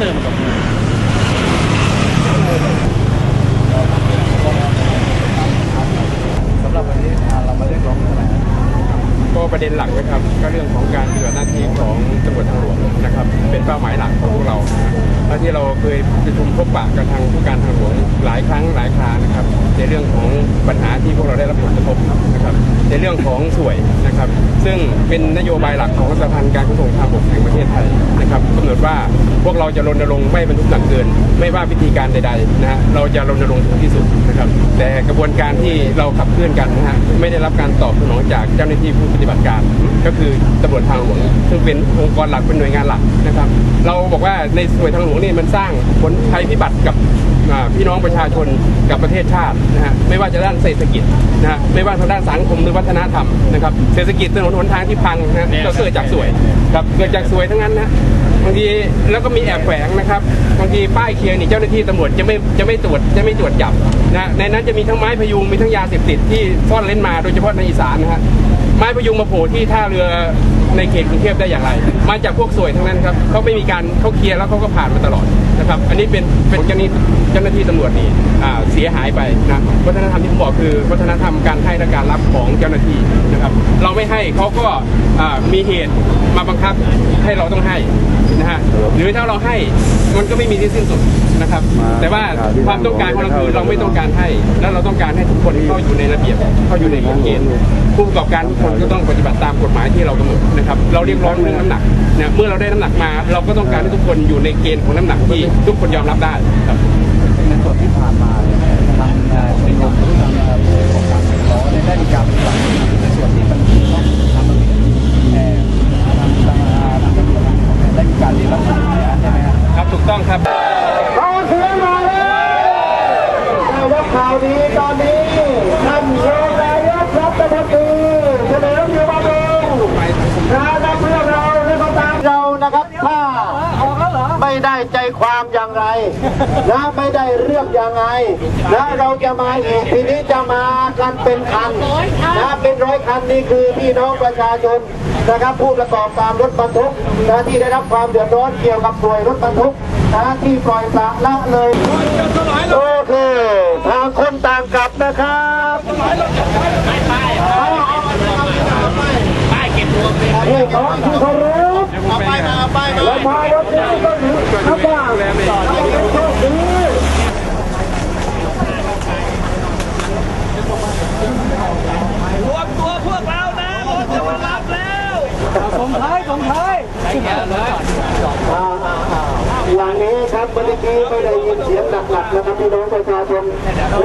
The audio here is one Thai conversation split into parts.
term dokumen. Sắp lập vào đây là mà liên quan ก็ประเด็นหลักนะครับก็เรื่องของการเฏิบัหน้าที่ของตำรวจทางหลวงนะครับ เป็นเป้าหมายหลักของพวกเราและที่เราเคยประชุมพบปะกับทางผู้การทางหลวงหลายครั้ง ในเรื่องของปัญหาที่พวกเราได้รับผลกระทบนะครับในเรื่องของสวยนะครับ ซึ่งเป็นนโยบายหลักของสถาพันการขนส่งทางบกแห่งประเทศไทยนะครับกำหนดว่าพวกเราจะรณรงค์ไม่บรรทุกหนักเกิน ไม่ว่าวิธีการใดๆนะฮะเราจะรณรงค์ถึงที่สุดนะครับ แต่กระบวนการที่เราขับเคลื่อนกันนะฮะไม่ได้รับการตอบสนองจากเจ้าหน้าที่ผู้ปฏิบัติการ ก็คือตำรวจทางหลวงซึ่งเป็นองค์กรหลักเป็นหน่วยงานหลักนะครับ เราบอกว่าในหน่วยทางหลวงนี่มันสร้างผลภัยพิบัติกับพี่น้องประชาชนกับประเทศชาตินะฮะไม่ว่าจะด้านเศรษฐกิจนะฮะไม่ว่าทางด้านสังคมหรือวัฒนธรรมนะครับเศรษฐกิจถนนหนทางที่พังนะฮะก็เกิดจากสวยครับเกิดจากสวยทั้งนั้นนะบางทีแล้วก็มีแอบแฝงนะครับบางทีป้ายเคียงนี่เจ้าหน้าที่ตำรวจจะไม่จะไม่ตรวจจะไม่ตรวจจับนะในนั้นจะมีทั้งไม้พยุงมีทั้งยาเสพติดที่ซ่อนเล่นมาโดยเฉพาะในอีสานนะฮะไม้พยุงมาโผล่ที่ท่าเรือในเขตกรุงเทพได้อย่างไร มาจากพวกสวยทั้งนั้นครับเขาไม่มีการเขาเคลียร์แล้วเขาก็ผ่านมาตลอดนะครับ อันนี้เป็นเป็นเจ้าหน้าที่เจ้าหน้าที่ตำรวจนี่อ่าเสียหายไปนะวัฒนธรรมที่ผมบอกคือวัฒนธรรมการให้และการรับของเจ้าหน้าที่นะครับ เราไม่ให้เขาก็อ่ามีเหตุมาบังคับให้เราต้องให้นะฮะหรือถ้าเราให้มันก็ไม่มีที่สิ้นสุดนะครับ แต่ว่าความต้องการของเราคือเราไม่ต้องการให้ แล้วเราต้องการให้ทุกคนเข้าอยู่ในระเบียบเข้าอยู่ในกฎเกณฑ์ผู้ประกอบการทุกคนก็ต้องปฏิบัติตามกฎหมายที่เรากำหนดนะครับ เราเรียกร้องเรื่องน้ำหนักเนะเมื่อเราได้น้ำหนักมา เราก็ต้องการให้ทุกคนอยู่ในเกณฑ์ของน้ำหนักที่ทุกคนยอมรับได้ครับในส่วนที่ผ่านมาเนี่ยทางเอ่อเป็นของทางเอ่อผู้ประกอบการขอเนี่ยได้มีการปฏิบัติในส่วนที่มันต้องทำมันแต่ทางทางอ่าทางตำรวจได้มีการเรียกรับผิดใช่ไหมครับครับถูกต้องครับขอเสียงมาเลยแต่ว่าข่าวดีตอนนี้ท่านรองนายกรัฐมนตรีเฉลิมอยู่บำรุงนะครับเพื่อเราและก็ตามเรานะครับถ้าไม่ได้ใจความอย่างไรนะไม่ได้เรื่องยังไงนะเราจะมาอีกทีนี้จะมากันเป็นคันนะเป็นร้อยคันนี่คือพี่น้องประชาชนนะครับผู้ประกอบการรถบรรทุกนะที่ได้รับความเดือดร้อนเกี่ยวกับสวยรถบรรทุกนะที่ปล่อยปละละเลยโอเคทางคนต่างกลับนะครับนี่น้องที่เคารพเอาไปมาเอาไปมาแล้วมารถนี้ก็หนีครับว่าเราเป็นโชคดี รวมตัวพวกเรานะรถจะมารับแล้ว อ่าอ่าอ่าอย่างนี้ครับเมื่อกี้ไม่ได้ยินเสียงหนักๆนะครับพี่น้องประชาชน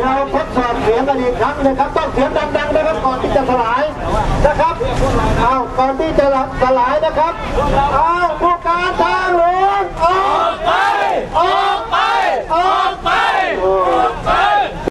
เราทดสอบเสียงกันอีกครั้งนะครับต้องเสียงดังๆนะครับก่อนที่จะสลายนะครับเอาก่อนที่จะสลายนะครับเอาว